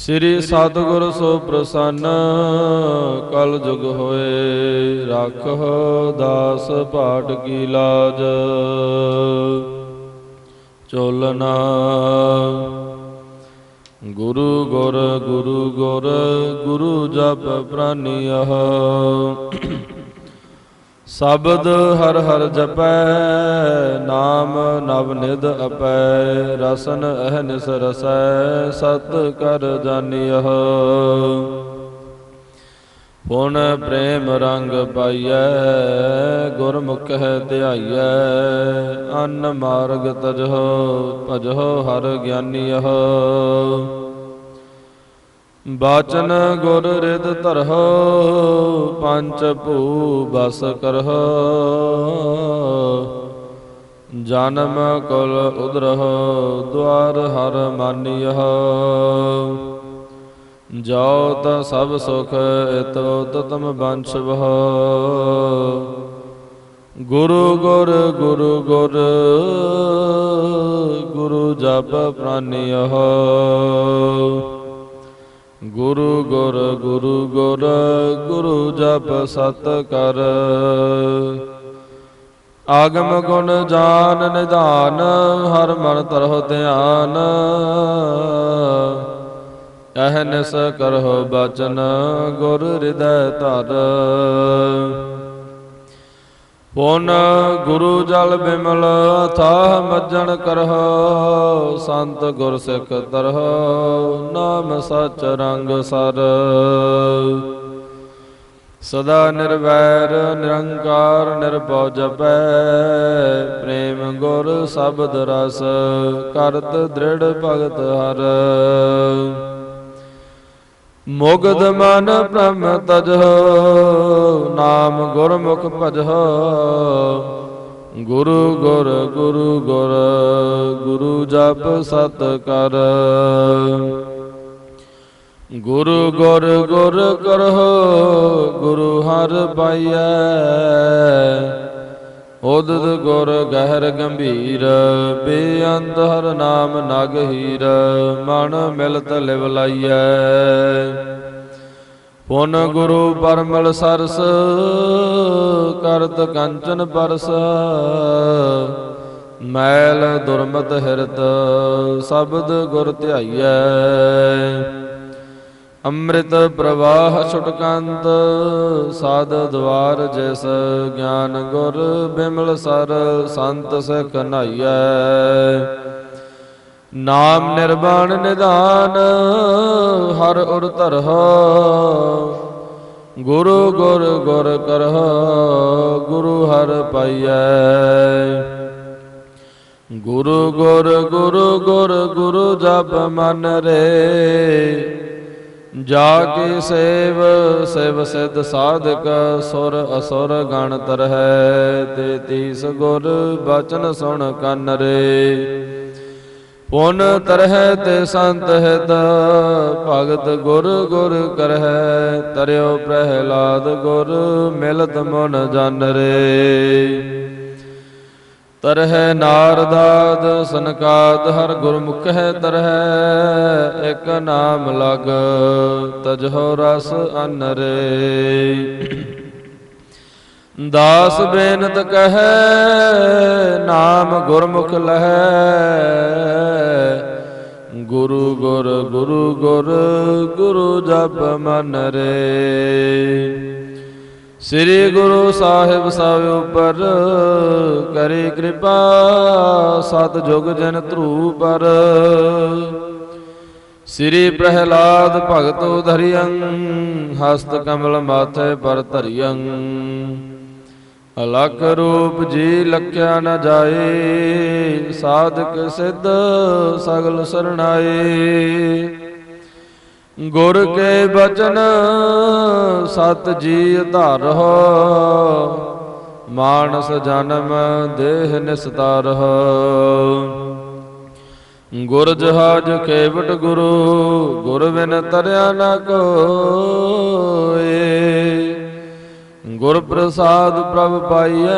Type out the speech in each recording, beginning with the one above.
ਸ੍ਰੀ ਸਤਿਗੁਰ ਸੋ ਪ੍ਰਸੰਨ ਕਲ ਜੁਗ ਹੋਏ ਰੱਖੋ ਦਾਸ ਭਾਟ ਕੀ ਲਾਜ। ਚੋਲਨਾ ਗੁਰੂ ਗੁਰ ਗੁਰੂ ਗੁਰ, ਗੁਰੂ ਜਪ ਪ੍ਰਾਨੀਅਹ। ਸ਼ਬਦ ਹਰ ਹਰ ਜਪੈ, ਨਾਮ ਨਵ ਨਿਧ ਅਪੈ, ਰਸਨ ਅਹਨਿਸ ਰਸੈ, ਸਤ ਕਰ ਜਾਣੀਅਹ ਪੁਨ ਪ੍ਰੇਮ ਰੰਗ ਪਾਈਐ, ਗੁਰਮੁਖ ਹੈ ਧਿਆਈਐ, ਅਨ ਮਾਰਗ ਤਜਹੁ, ਭਜਹੁ ਹਰ ਗਿਆਨੀਅਹ ਬਾਚਨ ਗੁਰ ਰਿਦ ਧਰਹੁ ਪੰਚ ਭੂ ਬਸ ਕਰਹੁ। ਜਨਮ ਕੁਲ ਉਦਰਹੁ ਦਵਾਰ ਹਰ ਮਾਨੀਅਹ ਜੋ ਤ ਸਭ ਸੁਖ, ਇਤੋ ਤਤਮ ਬੰਛ ਵਹ ਗੁਰੂ ਗੁਰ ਗੁਰੂ ਗੁਰ, ਗੁਰੂ ਜਪ ਪ੍ਰਾਨੀਅਹ ਗੁਰੂ ਗੁਰ ਗੁਰੂ ਗੁਰ, ਗੁਰੂ ਜਪ ਸਤ ਕਰ। ਆਗਮ ਗੁਣ ਜਾਨ ਨਿਧਾਨ, ਹਰ ਮਨ ਤਰਹੁ ਧਿਆਨ। ਅਹਨਿਸ ਕਰਹੁ ਬਚਨ, ਗੁਰ ਹਿਰਦੈ ਧਰ। ਪੁਨ ਗੁਰੂ ਜਲ ਬਿਮਲ ਅਥਾਹ ਮੱਜਣ ਕਰਹੁ, ਸੰਤ ਗੁਰ ਸਿੱਖ ਤਰਹੁ, ਨਾਮ ਸਚ ਰੰਗ ਸਰ। ਸਦਾ ਨਿਰਵੈਰ, ਨਿਰੰਕਾਰ, ਨਿਰਭਉ ਜਪੈ, ਪ੍ਰੇਮ ਗੁਰ ਸ਼ਬਦ ਰਸ, ਕਰਤ ਦ੍ਰਿੜ ਭਗਤ ਹਰ। ਮੁਗਧ ਮਨ ਬ੍ਰਹਮ ਤਜਹੁ ਨਾਮ ਗੁਰਮੁਖ ਭਜਹੁ ਗੁਰੂ ਗੁਰ ਗੁਰੂ ਗੁਰ ਗੁਰੂ ਜਪ ਸਤ ਕਰ ਗੁਰੂ ਗੁਰ ਗੁਰ ਕਰਹੁ ਗੁਰੂ ਹਰ ਪਾਈਐ ਉਦਦ ਗੁਰ ਗਹਿਰ ਗੰਭੀਰ, ਬੇਅੰਤ ਹਰ ਨਾਮ ਨਗ ਹੀਰ, ਮਨ ਮਿਲਤ ਲਿਵ ਲਾਈਐ। ਪੁਨ ਗੁਰੂ ਪਰਮਲ ਸਰਸ, ਕਰਤ ਕੰਚਨ ਪਰਸ। ਮੈਲ ਦੁਰਮਤ ਹਿਰਤ, ਸ਼ਬਦ ਗੁਰ ਧਿਆਈਐ। ਅੰਮ੍ਰਿਤ ਪ੍ਰਵਾਹ ਛੁਟਕੰਤ, ਸਾਧ ਦਵਾਰ ਜਿਸ ਗਿਆਨ ਗੁਰ ਬਿਮਲ ਸਰ ਸੰਤ ਸਿਖ ਨਾਈਐ। ਨਾਮ ਨਿਰਵਾਣ ਨਿਧਾਨ, ਹਰ ਉਰ ਧਰਹੁ। ਗੁਰੂ ਗੁਰ ਗੁਰ ਕਰਹੁ, ਗੁਰੂ ਹਰ ਪਾਈਐ। ਗੁਰੂ ਗੁਰ ਗੁਰੂ ਗੁਰ ਗੁਰੂ ਜਪ ਮਨ ਰੇ। ਜਾ ਕੇ ਸੇਵ, ਸਿਵ ਸਿਧ ਸਾਧਕ, ਸੁਰ ਅਸੁਰ ਗਣ ਤਰਹਿ ਤੇ ਤੀਸ ਗੁਰ ਬਚਨ ਸੁਣ ਕੰਨ ਰੇ। ਪੁਨ ਤਰਹਿ ਤੇ ਸੰਤ ਹਿਤ, ਭਗਤ ਗੁਰ ਗੁਰ ਕਰਹਿ। ਤਰਿਓ ਪ੍ਰਹਿਲਾਦ ਗੁਰ ਮਿਲਤ ਮਨ ਜਨ ਰੇ। ਤਰਹਿ ਨਾਰਦਾਦ, ਸਨਕਾਦ ਹਰ ਗੁਰਮੁਖ ਹੈ ਤਰਹਿ, ਇਕ ਨਾਮ ਲਗ, ਤਜਹੁ ਰਸ ਅਨ ਰੇ ਦਾਸ ਬੇਨਤ ਕਹੈ, ਨਾਮ ਗੁਰਮੁਖ ਲਹੈ। ਗੁਰੂ ਗੁਰ ਗੁਰੂ ਗੁਰ, ਗੁਰੂ ਜਪ ਮਨ ਰੇ। ਸ੍ਰੀ ਗੁਰੂ ਸਾਹਿਬ ਸਭ ਉਪਰ ਕਰੇ ਕਿਰਪਾ ਸਤ ਜੁਗ ਜਨ ਧਰੂ ਪਰ ਸ੍ਰੀ ਪ੍ਰਹਿਲਾਦ ਭਗਤ ਉਧਰਿਯੰ ਹਸਤ ਕਮਲ ਮਾਥੇ ਪਰ ਧਰਿਯੰ ਅਲਖ ਰੂਪ ਜੀ ਲਖਿਆ ਨ ਜਾਏ, ਸਾਧਕ ਸਿੱਧ ਸਗਲ ਸਰਣਾਏ। ਗੁਰ ਕੇ ਬਚਨ ਸਤ ਜੀ ਧਰਹੁ। ਮਾਨਸ ਜਨਮ ਦੇਹ ਨਿਸਤਾਰਹੁ। ਗੁਰ ਜਹਾਜ ਖੇਵਟ ਗੁਰੂ ਗੁਰ ਬਿਨ ਤਰਿਆ ਨ ਕੋਏ। ਗੁਰ ਪ੍ਰਸਾਦ ਪ੍ਰਭ ਪਾਈਐ।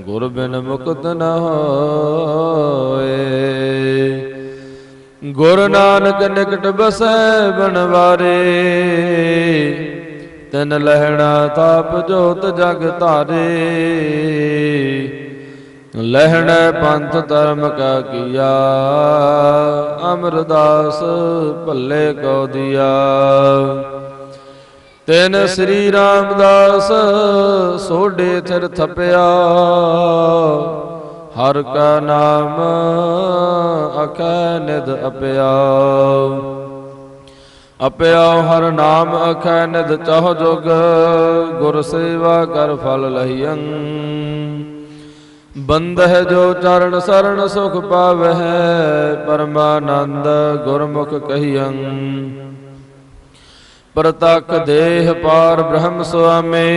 ਗੁਰ ਬਿਨ ਮੁਕਤ ਨ ਹੋਏ। ਗੁਰ ਨਾਨਕ ਨਿਕਟ ਬਸੈ ਬਨਵਾਰੇ। ਤਨ ਲਹਿਣਾ ਤਾਪ ਜੋਤ ਜਗ ਧਾਰੇ। ਲਹਿਣਾ ਪੰਥ ਧਰਮ ਕਾ ਕੀਆ। ਅਮਰਦਾਸ ਭੱਲੇ ਕੋ ਦਿਆ। ਤਿਨ ਸ੍ਰੀ ਰਾਮਦਾਸ ਸੋਡੇ ਥਿਰ ਥਪਿਆ। ਹਰ ਕਾ ਨਾਮ ਅਖੈ ਨਿਦ ਅਪਿਆ ਅਪਿਆ ਹਰ ਨਾਮ ਅਖੈ ਨਿਦ ਚਾਹ ਜੋਗ, ਗੁਰ ਸੇਵਾ ਕਰ ਫਲ ਲਹੀਅੰ। ਬੰਦਹ ਜੋ ਚਰਨ ਸਰਣ ਸੁਖ ਪਾਵਹਿ, ਪਰਮਾਨੰਦ ਗੁਰਮੁਖ ਕਹੀਅੰ। ਪ੍ਰਤਖ ਦੇਹ ਪਾਰ ਬ੍ਰਹਮ ਸੁਆਮੀ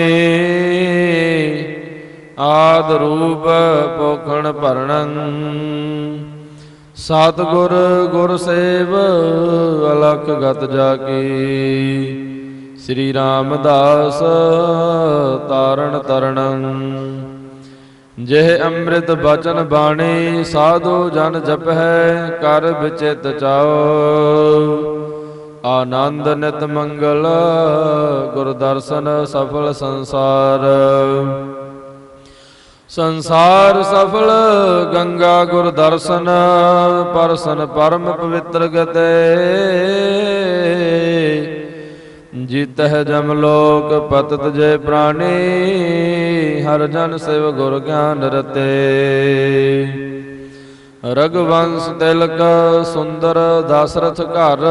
ਆਦ ਰੂਪ ਪੋਖਣ ਭਰਣੰ। ਸਤ ਗੁਰ ਗੁਰ ਸੇਵ ਅਲਖ ਗਤ ਜਾ ਕੀ ਸ੍ਰੀ ਰਾਮਦਾਸ ਤਾਰਨ ਤਰਣੰ। ਜਿਹ ਅੰਮ੍ਰਿਤ ਬਚਨ ਬਾਣੀ, ਸਾਧੂ ਜਨ ਜਪਹਿ, ਕਰ ਵਿਚਿਤ ਚਾਓ ਆਨੰਦ ਨਿਤ ਮੰਗਲ, ਗੁਰ ਦਰਸ਼ਨ ਸਫਲ ਸੰਸਾਰ। ਸੰਸਾਰ ਸਫਲ, ਗੰਗਾ ਗੁਰ ਦਰਸ਼ਨ, ਪਰਸਨ ਪਰਮ ਪਵਿੱਤਰ ਗਤੇ। ਜੀਤਹਿ ਜਮ ਲੋਕ, ਪਤਤ ਜੇ ਪ੍ਰਾਣੀ, ਹਰ ਜਨ ਸਿਵ ਗੁਰ ਗਿਆਨ ਰਤੇ। ਰਗਵੰਸ ਤਿਲਕ ਸੁੰਦਰ ਦਸਰਥ ਘਰ,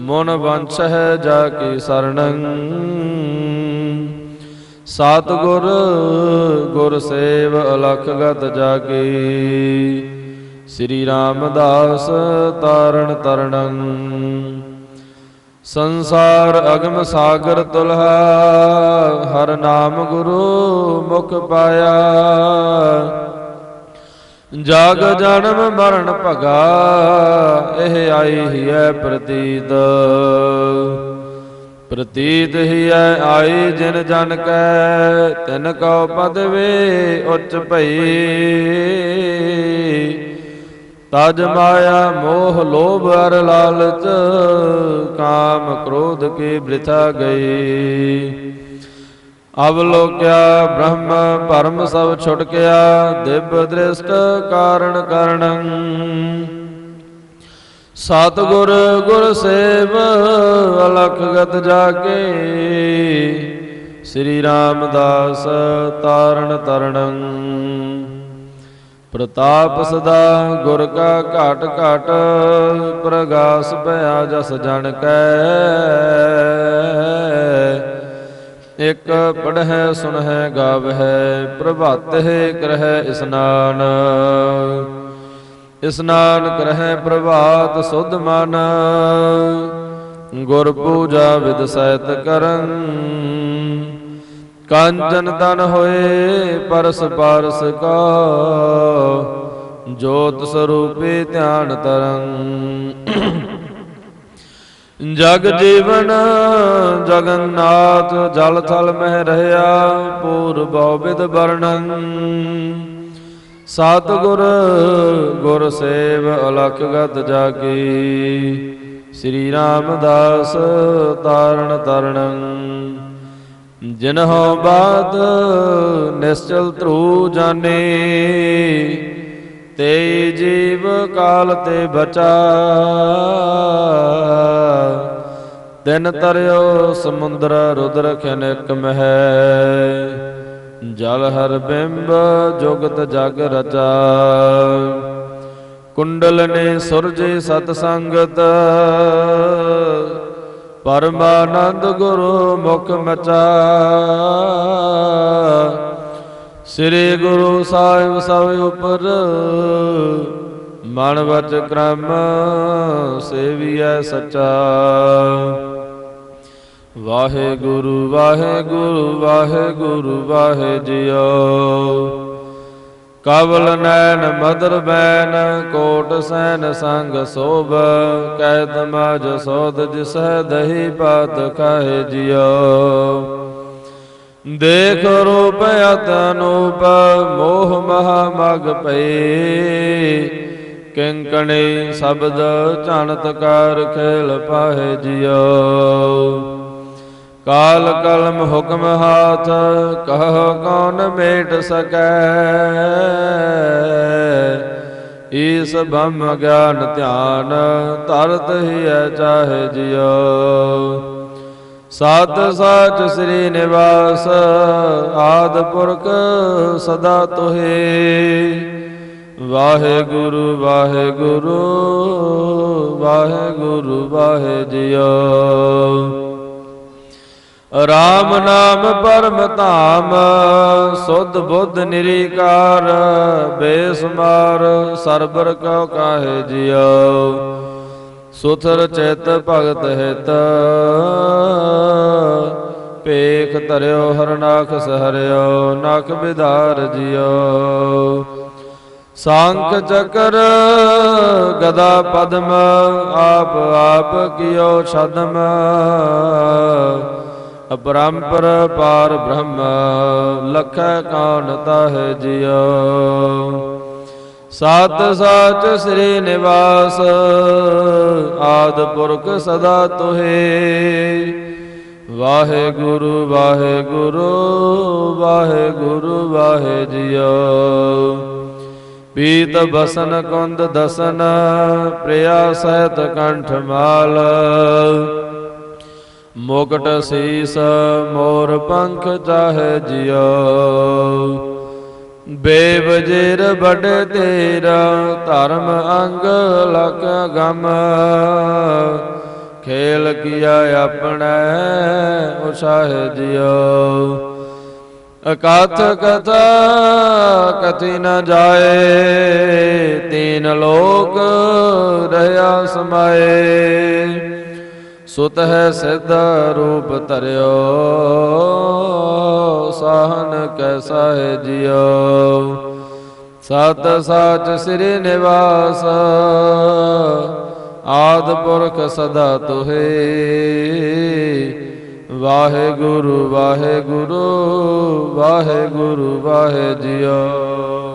ਮਨ ਵੰਸ਼ ਹੈ ਜਾ ਕੀ ਸਰਣੰ। ਸਤ ਗੁਰ ਸੇਵ ਅਲਖ ਗਤ ਜਾਗੀ। ਸ੍ਰੀ ਰਾਮਦਾਸ ਤਾਰਨ ਤਰਣੰ ਸੰਸਾਰ ਅਗਮ ਸਾਗਰ ਤੁਲਹਾ, ਹਰ ਨਾਮ ਗੁਰੂ ਮੁਖ ਪਾਇਆ। ਜਗ ਜਨਮ ਮਰਨ ਭਗਾ, ਇਹ ਆਈ ਹੀ ਹੈ ਪ੍ਰਤੀਤ। ਪ੍ਰਤੀਤ ਹੀ ਹੈ ਆਈ ਜਿਨ ਜਨ ਕੈ, ਤਿਨ ਕਉ ਪਦਵੇ ਉੱਚ ਭਈ। ਤਜ ਮਾਇਆ ਮੋਹ ਲੋਭ ਅਰ ਲਾਲਚ, ਕਾਮ ਕ੍ਰੋਧ ਕੀ ਬ੍ਰਿਥਾ ਗਈ। ਅਵਲੋਕਿਆ ਬ੍ਰਹਮ ਪਰਮ ਸਭ ਛੁਟਕਿਆ, ਦਿਵ ਦ੍ਰਿਸ਼ਟ ਕਾਰਣ ਕਰਣੰ। ਸਤਿਗੁਰ ਗੁਰ ਸੇਵ ਅਲਖ ਗਤ ਸ੍ਰੀ ਰਾਮਦਾਸ ਤਾਰਨ ਤਰਣੰ ਪ੍ਰਤਾਪ ਸਦਾ ਗੁਰ ਕਾ ਘਾਟ ਘਾਟ, ਪ੍ਰਗਾਸ ਭਇਆ ਜਸ ਜਨ ਕੈ। ਇਕ ਪੜਹਿ ਸੁਣਹਿ ਗਾਵਹਿ ਪ੍ਰਭਾਤਹਿ ਕਰਹਿ ਇਸਨਾਨ ਇਸਨਾਨ ਕਰਹਿ ਪ੍ਰਭਾਤ ਸੁਧ ਮਨ। ਗੁਰ ਪੂਜਾ ਵਿਦ ਸਹਿਤ ਕਰੰ ਕਾਂਚਨ ਤਨ ਹੋਏ ਪਰਸ ਪਾਰਸ ਕਾ। ਜੋਤ ਸਰੂਪੇ ਧਿਆਨ ਤਰੰ ਜਗ ਜੀਵਨ ਜਗਨਨਾਥ ਜਲ ਥਲ ਮਹਿ ਰਹਾ ਪੂਰ ਬਿਦ ਵਰਣਨ। ਸਤ ਸਤਿਗੁਰ ਗੁਰ ਸੇਵ ਅਲਖ ਗਤ ਜਾਗੀ। ਸ੍ਰੀ ਰਾਮਦਾਸ ਤਾਰਨ ਤਰਣੰ ਜਿਨਹੁ ਬਾਦ ਨਿਸ਼ਚਲ ਧਰੂ ਜਾਣੇ ਤੇ ਜੀਵ ਕਾਲ ਤੇ ਬਚਾ। ਤਿਨ ਤਰਿਓ ਸਮੁੰਦਰ ਰੁਦਰ ਖਨਿਕ ਮਹਿ। ਜਲ ਹਰ ਬਿੰਬ ਜੁਗਤ ਜਗ ਰਚਾ। ਕੁੰਡਲ ਨੇ ਸੁਰਜੇ ਸਤ ਸੰਗਤ। ਪਰਮਾਨੰਦ ਗੁਰੂ ਮੁਖ ਮਚਾ। ਸ੍ਰੀ ਗੁਰੂ ਸਾਹਿਬ ਸਭ ਉਪਰ। ਮਨ ਵਚ ਕ੍ਰਮ ਸੇਵੀਐ ਸਚਾ। ਵਾਹਿਗੁਰੂ ਵਾਹਿਗੁਰੂ ਵਾਹਿਗੁਰੂ ਵਾਹਿ ਜਿਉ ਕਵਲ ਨੈਣ, ਮਦਰ ਬੈਨ ਕੋਟ ਸੈਨ ਸੰਗ ਸੋਭ। ਕਹਿਤ ਮਜ ਸੋਧ ਜਿਸਹਿ ਦਹੀ ਪਾਤ ਖਾਏ ਜਿਉ। ਦੇਖ ਰੂਪ ਅਤ ਅਨੂਪ, ਮੋਹ ਮਹਾ ਮਗ ਪਈ। ਕਿੰਕਣੀ ਸ਼ਬਦ ਝਣਤ ਕਰ ਖੇਲ ਪਾਹੇ ਜਿਉ। ਕਾਲ ਕਲਮ ਹੁਕਮ ਹਾਥ, ਕਹ ਕੌਣ ਮੇਟ ਸਕੈ? ਈਸ ਬ੍ਰਹਮ ਗਿਆਨ ਧਿਆਨ, ਤਰਤ ਹੀ ਐ ਚਾਹੇ ਜਿਉ। ਸਤ ਸਚ ਸ੍ਰੀ ਨਿਵਾਸ, ਆਦ ਪੁਰਖ ਸਦਾ ਤੋਹੇ। ਵਾਹਿਗੁਰੂ ਵਾਹਿਗੁਰੂ ਵਾਹਿਗੁਰੂ, ਵਾਹਿ ਜਿਉ। ਰਾਮ ਨਾਮ ਪਰਮ ਧਾਮ, ਸੁਧ ਬੁੱਧ ਨਿਰੀਕਾਰ, ਬੇਸਮਾਰ ਸਰਬਰ ਕਉ ਕਾਹੇ ਜਿਉ। ਸੁਥਰ ਚਿਤ ਭਗਤ ਹਿਤ ਪੇਖ ਧਰਿਓ ਹਰਨਾਖ ਸਹਰਿਓ ਨਖ ਵਿਧਾਰ ਜਿਉ। ਸੰਖ ਚਕਰ ਗਦਾ ਪਦਮ, ਆਪ ਆਪ ਕੀਓ ਛਦਮ। ਅਪਰੰਪਰ ਪਾਰ ਬ੍ਰਹਮ, ਲਖੈ ਕਾਨ ਤਾਹਿ ਜਿਉ। ਸਤ ਸਚ ਸ੍ਰੀ ਨਿਵਾਸ, ਆਦ ਪੁਰਖ ਸਦਾ ਤੁਹੇ। ਵਾਹਿਗੁਰੂ ਵਾਹਿਗੁਰੂ ਵਾਹਿਗੁਰੂ, ਵਾਹਿ ਜਿਉ। ਪੀਤ ਬਸਨ, ਕੁੰਦ ਦਸਨ, ਪ੍ਰਿਆ ਸਹਿਤ ਕੰਠ ਮਾਲ। ਮੁਕਟ ਸੀਸ, ਮੋਰ ਪੰਖ ਚਾਹੇ ਜਿਉ। ਬੇਵਜੇਰ ਬੜ ਤੇਰਾ, ਧਰਮ ਅੰਗ ਲਕ ਗਮ। ਖੇਲ ਕੀਆ ਆਪਣੈ ਉਸਾਹ ਜਿਉ। ਅਕਥ ਕਥਾ ਕਥਿ ਨ ਜਾਏ, ਤੀਨ ਲੋਕ ਰਹਾ ਸਮਾਏ। ਸੁਤ ਹੈ ਸਿੱਧ ਰੂਪ ਧਰਿਓ, ਸਾਹਨ ਕੈਸਾ ਹੈ ਜਿਉ ਸਤ ਸਾਚ ਸ੍ਰੀ ਨਿਵਾਸ, ਆਦ ਪੁਰਖ ਸਦਾ ਤੁਹੇ। ਵਾਹਿਗੁਰੂ ਵਾਹਿਗੁਰੂ ਵਾਹਿਗੁਰੂ ਵਾਹਿ ਜਿਉ